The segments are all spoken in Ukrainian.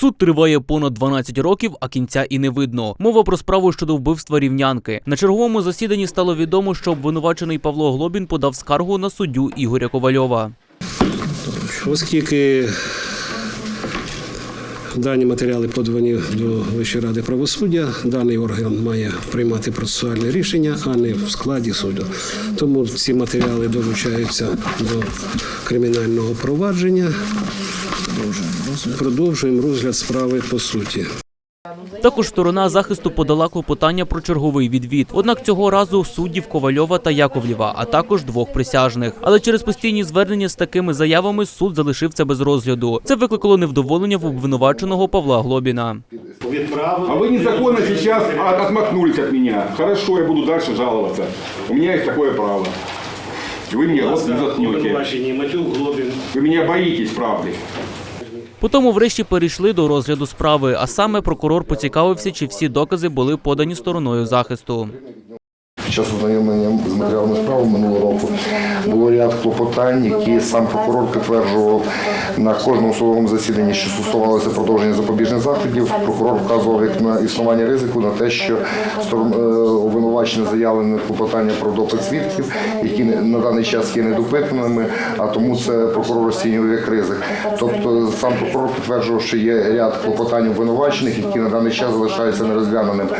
Суд триває понад 12 років, а кінця і не видно. Мова про справу щодо вбивства рівнянки. На черговому засіданні стало відомо, що обвинувачений Павло Глобін подав скаргу на суддю Ігоря Ковальова. Оскільки дані матеріали подані до Вищої ради правосуддя, даний орган має приймати процесуальне рішення, а не в складі суду. Тому ці матеріали долучаються до кримінального провадження. Продовжуємо розгляд справи по суті. Також сторона захисту подала клопотання про черговий відвід. Однак цього разу суддів Ковальова та Яковлєва, а також двох присяжних. Але через постійні звернення з такими заявами суд залишив це без розгляду. Це викликало невдоволення в обвинуваченого Павла Глобіна. А вы незаконно сейчас от- отмахнулись от меня. Хорошо, я буду дальше жаловаться. У меня есть такое право. И Вы мне рот не заткнете. Обвинувачені Матюк Глобін. Вы меня боитесь, правды. Потім врешті перейшли до розгляду справи. А саме прокурор поцікавився, чи всі докази були подані стороною захисту. Під час ознайомлення з матеріалами справи минулого року було ряд клопотань, які сам прокурор підтверджував на кожному судовому засіданні, що стосувалося продовження запобіжних заходів. Прокурор вказував як на існування ризику на те, що обвинувачене заявлене клопотання про допит свідків, які на даний час є недопитаними, а тому це прокурор розцінював як ризик. Тобто сам прокурор підтверджував, що є ряд клопотань обвинувачених, які на даний час залишаються нерозглянаними.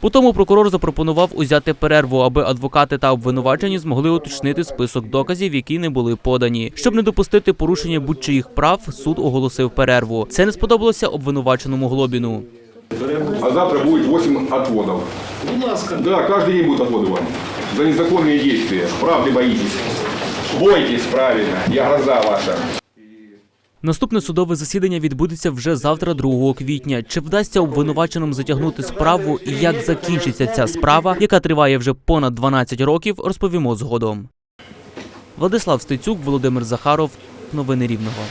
Потім прокурор запропонував узяти перерву, аби адвокати та обвинувачені змогли уточнити список доказів, які не були подані. Щоб не допустити порушення будь-чиїх прав, суд оголосив перерву. Це не сподобалося обвинуваченому Глобіну. А завтра будет 8 отводов. Будь ласка. Да, каждый день будут отводы вам. За незаконные действия. Правды боитесь. Бойтесь, правильно. Я гроза ваша. Наступне судове засідання відбудеться вже завтра, 2 квітня. Чи вдасться обвинуваченим затягнути справу і як закінчиться ця справа, яка триває вже понад 12 років, розповімо згодом. Владислав Стецюк, Володимир Захаров. Новини Рівного.